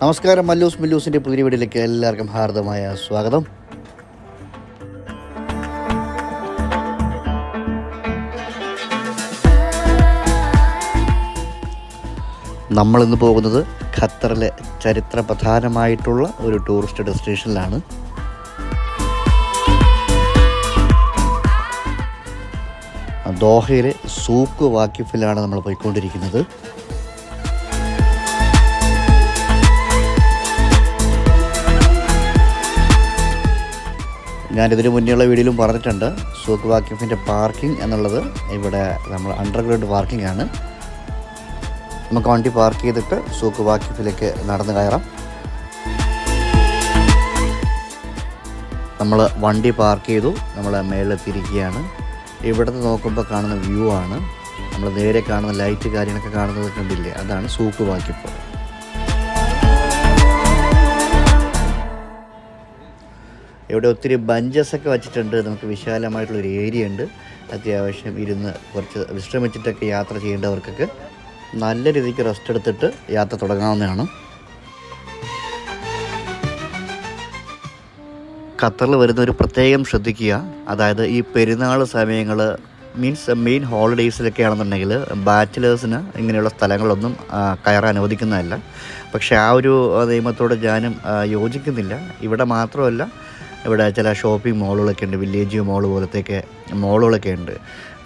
നമസ്കാരം മല്ലൂസ് മില്ലൂസിന്റെ പുതിയ വീടിലേക്ക് എല്ലാവർക്കും ഹാർദമായ സ്വാഗതം. നമ്മളിന്ന് പോകുന്നത് ഖത്തറിലെ ചരിത്ര പ്രധാനമായിട്ടുള്ള ഒരു ടൂറിസ്റ്റ് ഡെസ്റ്റിനേഷനിലാണ് ദോഹയിലെ സൂക്ക് വാക്കിഫിലാണ് നമ്മൾ പോയിക്കൊണ്ടിരിക്കുന്നത്. ഞാനിതിന് മുന്നേയുള്ള വീഡിയോയിലും പറഞ്ഞിട്ടുണ്ട്. സൂക്ക് വാക്യൂഫിന്റെ പാർക്കിംഗ് എന്നുള്ളത് ഇവിടെ നമ്മൾ അണ്ടർഗ്രൗണ്ട് പാർക്കിംഗ് ആണ്. നമുക്ക് വണ്ടി പാർക്ക് ചെയ്തിട്ട് സൂക്ക് വാക്യൂഫിലേക്ക് നടന്നു കയറാം. നമ്മൾ വണ്ടി പാർക്ക് ചെയ്തു. നമ്മൾ മേളിലെത്തിയിരിക്കുകയാണ്. ഇവിടുന്ന് നോക്കുമ്പോൾ കാണുന്ന വ്യൂ ആണ്. നമ്മൾ നേരെ കാണുന്ന ലൈറ്റ് കാര്യങ്ങളൊക്കെ കാണുന്നത് കണ്ടില്ലേ? അതാണ് സൂക്ക് വാക്കിഫ് ഇവിടെ ഒത്തിരി ബഞ്ചസൊക്കെ വച്ചിട്ടുണ്ട്. നമുക്ക് വിശാലമായിട്ടുള്ളൊരു ഏരിയ ഉണ്ട്. അത്യാവശ്യം ഇരുന്ന് കുറച്ച് വിശ്രമിച്ചിട്ടൊക്കെ യാത്ര ചെയ്യേണ്ടവർക്കൊക്കെ നല്ല രീതിക്ക് റെസ്റ്റ് എടുത്തിട്ട് യാത്ര തുടങ്ങാവുന്നതാണ്. ഖത്തറിൽ വരുന്നവർ പ്രത്യേകം ശ്രദ്ധിക്കുക. അതായത് ഈ പെരുന്നാൾ സമയങ്ങൾ മീൻസ് മെയിൻ ഹോളിഡേയ്സിലൊക്കെ ആണെന്നുണ്ടെങ്കിൽ ബാച്ചിലേഴ്സിന് ഇങ്ങനെയുള്ള സ്ഥലങ്ങളൊന്നും കയറാൻ അനുവദിക്കുന്നതല്ല. പക്ഷേ ആ ഒരു നിയമത്തോട് ഞാനും യോജിക്കുന്നില്ല. ഇവിടെ മാത്രമല്ല ഇവിടെ ചില ഷോപ്പിംഗ് മോളുകളൊക്കെ ഉണ്ട് വില്ലേജ് മോൾ പോലത്തെയൊക്കെ മോളുകളൊക്കെ ഉണ്ട്.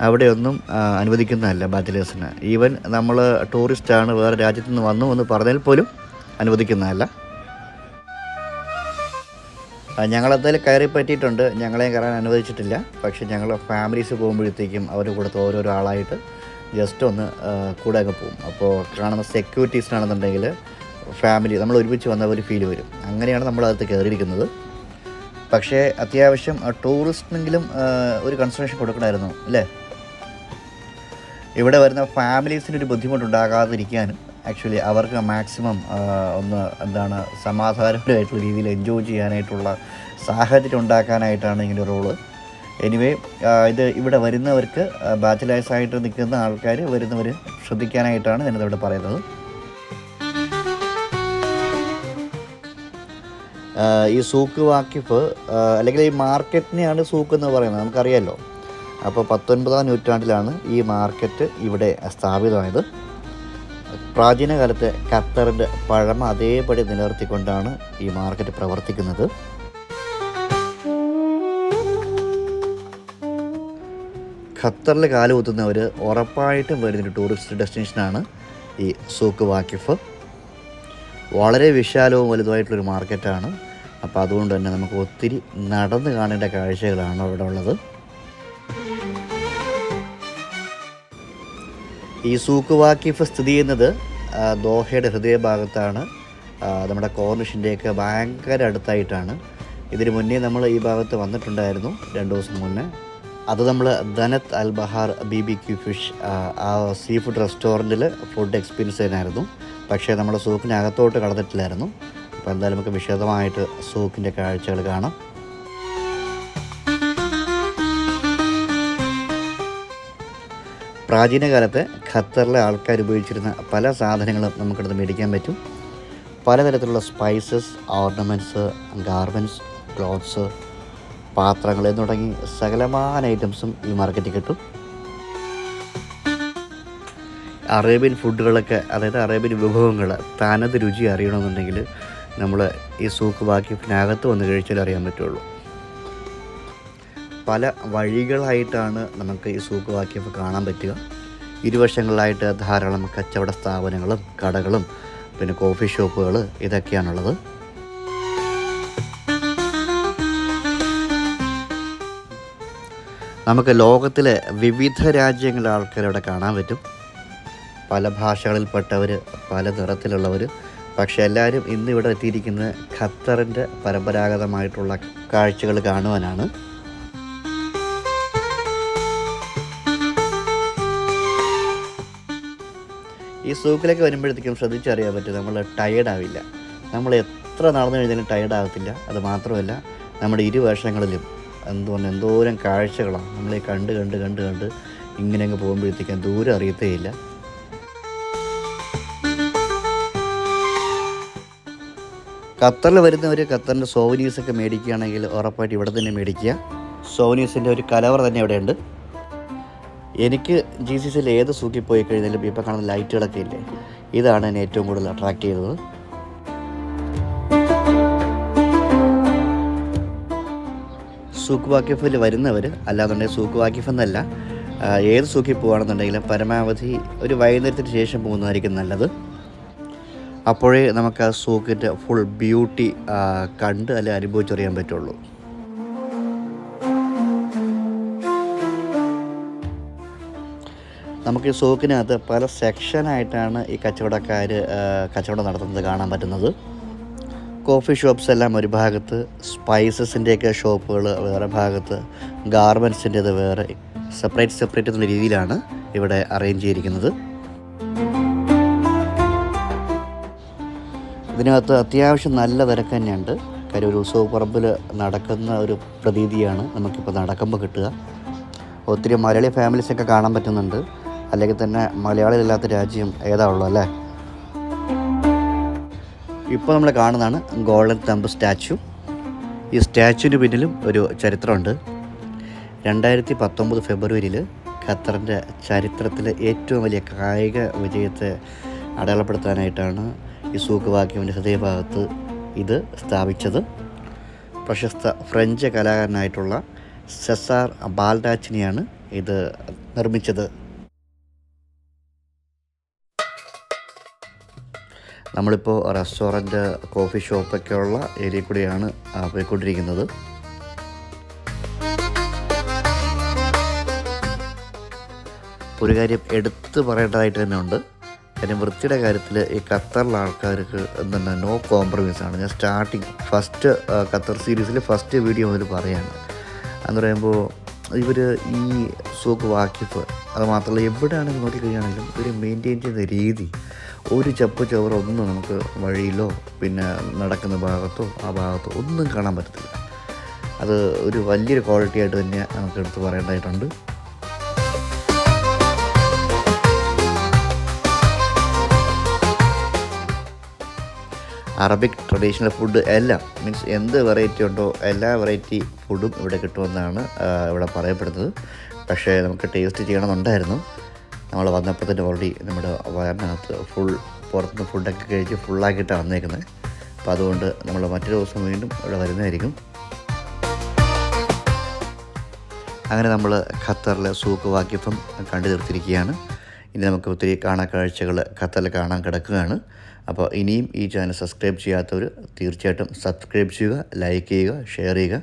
അവിടെയൊന്നും അനുവദിക്കുന്നതല്ല ബാച്ചിലേഴ്സിന്. ഈവൻ നമ്മൾ ടൂറിസ്റ്റാണ് വേറെ രാജ്യത്തു നിന്ന് വന്നു എന്ന് പറഞ്ഞാൽ പോലും അനുവദിക്കുന്നതല്ല. ഞങ്ങളെന്തായാലും കയറി പറ്റിയിട്ടുണ്ട്. ഞങ്ങളെയും കയറാൻ അനുവദിച്ചിട്ടില്ല. പക്ഷേ ഞങ്ങൾ ഫാമിലീസ് പോകുമ്പോഴത്തേക്കും അവർ കൂടെ ഓരോരോ ആളായിട്ട് ജസ്റ്റ് ഒന്ന് കൂടെ അങ്ങ് പോകും. അപ്പോൾ കാണുന്ന സെക്യൂരിറ്റീസിനാണെന്നുണ്ടെങ്കിൽ ഫാമിലി നമ്മൾ ഒരുമിച്ച് വന്ന ഒരു ഫീൽ വരും. അങ്ങനെയാണ് നമ്മൾ അകത്ത് കയറിയിരിക്കുന്നത്. പക്ഷേ അത്യാവശ്യം ടൂറിസ്റ്റിനെങ്കിലും ഒരു കൺസേഷൻ കൊടുക്കണമായിരുന്നു അല്ലേ? ഇവിടെ വരുന്ന ഫാമിലീസിന് ഒരു ബുദ്ധിമുട്ടുണ്ടാകാതിരിക്കാനും ആക്ച്വലി അവർക്ക് മാക്സിമം ഒന്ന് എന്താണ് സമാധാനപരമായിട്ടുള്ള രീതിയിൽ എൻജോയ് ചെയ്യാനായിട്ടുള്ള സാഹചര്യം ഉണ്ടാക്കാനായിട്ടാണ് ഇങ്ങനെ റോൾ എനിവേ ഇത് ഇവിടെ വരുന്നവർക്ക് ബാച്ചിലേഴ്സായിട്ട് നിൽക്കുന്ന ആൾക്കാർ വരുന്നവർ ശ്രദ്ധിക്കാനായിട്ടാണ് ഞാനിതവിടെ പറയുന്നത്. ഈ സൂക്ക് വാക്കിഫ് അല്ലെങ്കിൽ ഈ മാർക്കറ്റിനെയാണ് സൂക്ക് എന്ന് പറയുന്നത്. നമുക്കറിയാമല്ലോ അപ്പോൾ പത്തൊൻപതാം നൂറ്റാണ്ടിലാണ് ഈ മാർക്കറ്റ് ഇവിടെ സ്ഥാപിതമായത്. പ്രാചീന കാലത്തെ ഖത്തറിന്റെ പഴമ അതേപടി നിലനിർത്തിക്കൊണ്ടാണ് ഈ മാർക്കറ്റ് പ്രവർത്തിക്കുന്നത്. ഖത്തറിൽ കാലുകുത്തുന്നവർ ഉറപ്പായിട്ടും വരുന്നൊരു ടൂറിസ്റ്റ് ഡെസ്റ്റിനേഷനാണ് ഈ സൂക്ക് വാക്കിഫ്. വളരെ വിശാലവും വലുതുമായിട്ടുള്ളൊരു മാർക്കറ്റാണ്. അപ്പോൾ അതുകൊണ്ട് തന്നെ നമുക്ക് ഒത്തിരി നടന്ന് കാണേണ്ട കാഴ്ചകളാണ് അവിടെ ഉള്ളത്. ഈ സൂക്ക് വാക്കിഫ് സ്ഥിതി ചെയ്യുന്നത് ദോഹയുടെ ഹൃദയഭാഗത്താണ്. നമ്മുടെ കോർണിഷിന്റെയൊക്കെ ഭയങ്കര അടുത്തായിട്ടാണ്. ഇതിന് മുന്നേ നമ്മൾ ഈ ഭാഗത്ത് വന്നിട്ടുണ്ടായിരുന്നു രണ്ട് ദിവസം മുന്നേ. അത് നമ്മൾ Danat Al Bahar B B Q fish ആ, സീ ഫുഡ് റെസ്റ്റോറന്റിൽ ഫുഡ് എക്സ്പീരിയൻസ് ചെയ്യാനായിരുന്നു പക്ഷേ നമ്മൾ സൂക്കിനകത്തോട്ട് കടന്നിട്ടില്ലായിരുന്നു. അപ്പോൾ എന്തായാലും നമുക്ക് വിശദമായിട്ട് സൂക്കിന്റെ കാഴ്ചകൾ കാണാം. പ്രാചീന കാലത്ത് ഖത്തറിലെ ആൾക്കാർ ഉപയോഗിച്ചിരുന്ന പല സാധനങ്ങളും നമുക്കിടന്ന് മേടിക്കാൻ പറ്റും. പലതരത്തിലുള്ള സ്പൈസസ് ഓർണമെന്റ്സ് ഗാർമെന്റ്സ് ക്ലോത്ത്സ് പാത്രങ്ങൾ എന്ന് തുടങ്ങി സകലമായ ഐറ്റംസും ഈ മാർക്കറ്റിൽ കിട്ടും. അറേബ്യൻ ഫുഡുകളൊക്കെ അതായത് അറേബ്യൻ വിഭവങ്ങൾ തനത് രുചി അറിയണമെന്നുണ്ടെങ്കിൽ നമ്മൾ ഈ സൂക്ക് ബാക്കി അകത്ത് വന്ന് കഴിച്ചാൽ അറിയാൻ പറ്റുള്ളൂ. പല വഴികളായിട്ടാണ് നമുക്ക് ഈ സൂക്ക് വാക്കിഫ് കാണാൻ പറ്റുക. ഇരുവശങ്ങളിലായിട്ട് ധാരാളം കച്ചവട സ്ഥാപനങ്ങളും കടകളും പിന്നെ കോഫി ഷോപ്പുകൾ ഇതൊക്കെയാണുള്ളത്. നമുക്ക് ലോകത്തിലെ വിവിധ രാജ്യങ്ങളിലെ ആൾക്കാരവിടെ കാണാൻ പറ്റും. പല ഭാഷകളിൽപ്പെട്ടവർ പല നിറത്തിലുള്ളവർ പക്ഷെ എല്ലാവരും ഇന്ന് ഇവിടെ എത്തിയിരിക്കുന്നത് ഖത്തറിന്റെ പരമ്പരാഗതമായിട്ടുള്ള കാഴ്ചകൾ കാണുവാനാണ്. ഈ സൂക്കിലേക്ക് വരുമ്പോഴത്തേക്കും ശ്രദ്ധിച്ചറിയാൻ പറ്റും നമ്മൾ ടയേർഡാവില്ല. നമ്മൾ എത്ര നടന്നു കഴിഞ്ഞാലും ടയേർഡാകത്തില്ല. അത് മാത്രമല്ല നമ്മുടെ ഇരുവശങ്ങളിലും എന്തോ എന്തോരം കാഴ്ചകളാണ് നമ്മളെ കണ്ട് കണ്ട് കണ്ട് കണ്ട് ഇങ്ങനെ അങ്ങ് പോകുമ്പോഴത്തേക്കും ദൂരം അറിയത്തേയില്ല. ഖത്തറിൽ വരുന്നവർ ഖത്തറിന്റെ സോവനീസൊക്കെ മേടിക്കുകയാണെങ്കിൽ ഉറപ്പായിട്ട് ഇവിടെ തന്നെ മേടിക്കുക. സോവനീസിന്റെ ഒരു കലവർ തന്നെ ഇവിടെയുണ്ട്. എനിക്ക് ജി സി സിയിൽ ഏത് സൂക്കിൽ പോയി കഴിഞ്ഞാലും ഇപ്പോൾ കാണുന്ന ലൈറ്റുകളൊക്കെ ഇല്ലേ? ഇതാണ് എന്നെ ഏറ്റവും കൂടുതൽ അട്രാക്റ്റ് ചെയ്തത് സൂക്ക് വാക്കിഫിൽ വരുന്നവർ അല്ലാന്നുണ്ടെങ്കിൽ സൂക്ക് വാക്കിഫ് എന്നല്ല ഏത് സൂക്കിൽ പോകുകയാണെന്നുണ്ടെങ്കിലും പരമാവധി ഒരു വൈകുന്നേരത്തിന് ശേഷം പോകുന്നതായിരിക്കും നല്ലത്. അപ്പോഴേ നമുക്ക് ആ സൂക്കിന്റെ ഫുൾ ബ്യൂട്ടി കണ്ട് അല്ലെ അനുഭവിച്ചറിയാൻ പറ്റുള്ളൂ. നമുക്ക് ഈ സൂക്കിനകത്ത് പല സെക്ഷനായിട്ടാണ് ഈ കച്ചവടക്കാർ കച്ചവടം നടത്തുന്നത് കാണാൻ പറ്റുന്നത്. കോഫി ഷോപ്സ് എല്ലാം ഒരു ഭാഗത്ത് സ്പൈസസിന്റെയൊക്കെ ഷോപ്പുകൾ വേറെ ഭാഗത്ത് ഗാർമെൻസിന്റേത് വേറെ സെപ്പറേറ്റ് സെപ്പറേറ്റ് എന്ന രീതിയിലാണ് ഇവിടെ അറേഞ്ച് ചെയ്തിരിക്കുന്നത്. ഇതിനകത്ത് അത്യാവശ്യം നല്ല തിരക്ക് തന്നെയുണ്ട്. കാര്യം ഒരു ഉത്സവ പറമ്പിൽ നടക്കുന്ന ഒരു പ്രതീതിയാണ് നമുക്കിപ്പോൾ നടക്കുമ്പോൾ കിട്ടുക. ഒത്തിരി മലയാളി ഫാമിലീസൊക്കെ കാണാൻ പറ്റുന്നുണ്ട്. അല്ലെങ്കിൽ തന്നെ മലയാളികളില്ലാത്ത രാജ്യം ഏതാ ഉള്ളൂ അല്ലേ? ഇപ്പോൾ നമ്മൾ കാണുന്നതാണ് ഗോൾഡൻ തമ്പ് സ്റ്റാച്ചു. ഈ സ്റ്റാച്ചുവിന് പിന്നിലും ഒരു ചരിത്രമുണ്ട്. രണ്ടായിരത്തി പത്തൊമ്പത് ഫെബ്രുവരിയിൽ ഖത്തറിന്റെ ചരിത്രത്തിലെ ഏറ്റവും വലിയ കായിക വിജയത്തെ അടയാളപ്പെടുത്താനായിട്ടാണ് ഈ വാക്യുവിന്റെ ഹൃദയഭാഗത്ത് ഇത് സ്ഥാപിച്ചത്. പ്രശസ്ത ഫ്രഞ്ച് കലാകാരനായിട്ടുള്ള സെസാർ ബാൽഡാച്ചിനെയാണ് ഇത് നിർമ്മിച്ചത്. നമ്മളിപ്പോൾ റെസ്റ്റോറന്റ് കോഫി ഷോപ്പൊക്കെ ഉള്ള ഏരിയ കൂടിയാണ് പോയിക്കൊണ്ടിരിക്കുന്നത്. ഒരു കാര്യം എടുത്ത് പറയേണ്ടതായിട്ട് തന്നെ കാര്യം വൃത്തിയുടെ കാര്യത്തിൽ ഈ ഖത്തറിലെ ആൾക്കാർക്ക് എന്താണ് നോ കോംപ്രമൈസ് ആണ്. ഞാൻ സ്റ്റാർട്ടിങ് ഫസ്റ്റ് ഖത്തർ സീരീസിൽ ഫസ്റ്റ് വീഡിയോ മുതൽ പറയാണ്. എന്ന് പറയുമ്പോൾ ഇവർ ഈ സൂക്ക് വാക്കിഫ് അത് മാത്രമല്ല എവിടെയാണെങ്കിലും നോക്കിക്കഴിഞ്ഞാണെങ്കിലും ഇവർ മെയിന്റെയിൻ ചെയ്യുന്ന രീതി ഒരു ചപ്പ് ചവറോ ഒന്നും നമുക്ക് വഴിയിലോ പിന്നെ നടക്കുന്ന ഭാഗത്തോ ആ ഭാഗത്തോ ഒന്നും കാണാൻ പറ്റത്തില്ല. അത് ഒരു വലിയൊരു ക്വാളിറ്റി ആയിട്ട് തന്നെ നമുക്ക് എടുത്ത് പറയേണ്ടതായിട്ടുണ്ട്. അറബിക് ട്രഡീഷണൽ ഫുഡ് എല്ലാം മീൻസ് എന്ത് വെറൈറ്റി ഉണ്ടോ എല്ലാ വെറൈറ്റി ഫുഡും ഇവിടെ കിട്ടുമെന്നാണ് ഇവിടെ പറയപ്പെടുന്നത്. പക്ഷേ നമുക്ക് ടേസ്റ്റ് ചെയ്യണമെന്നുണ്ടായിരുന്നു. നമ്മൾ വന്നപ്പോൾ തന്നെ ഓൾറെഡി നമ്മുടെ വയറിനകത്ത് ഫുൾ പുറത്തുനിന്ന് ഫുഡൊക്കെ കഴിച്ച് ഫുള്ളാക്കിയിട്ടാണ് വന്നേക്കുന്നത്. അപ്പോൾ അതുകൊണ്ട് നമ്മൾ മറ്റൊരു ദിവസം വീണ്ടും ഇവിടെ വരുന്നതായിരിക്കും. അങ്ങനെ നമ്മൾ ഖത്തറിലെ സൂക്ക് വാക്കിഫം കണ്ടു തീർത്തിരിക്കുകയാണ്. ഇനി നമുക്ക് ഒത്തിരി കാണാ കാഴ്ചകൾ ഖത്തറിൽ കാണാൻ കിടക്കുകയാണ്. അപ്പോൾ ഇനിയും ഈ ചാനൽ സബ്സ്ക്രൈബ് ചെയ്യാത്തവർ തീർച്ചയായിട്ടും സബ്സ്ക്രൈബ് ചെയ്യുക ലൈക്ക് ചെയ്യുക ഷെയർ ചെയ്യുക.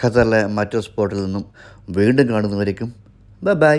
ഖത്തറിലെ മറ്റൊരു സ്പോട്ടിൽ നിന്നും വീണ്ടും കാണുന്നവരേക്കും ബൈ ബൈ.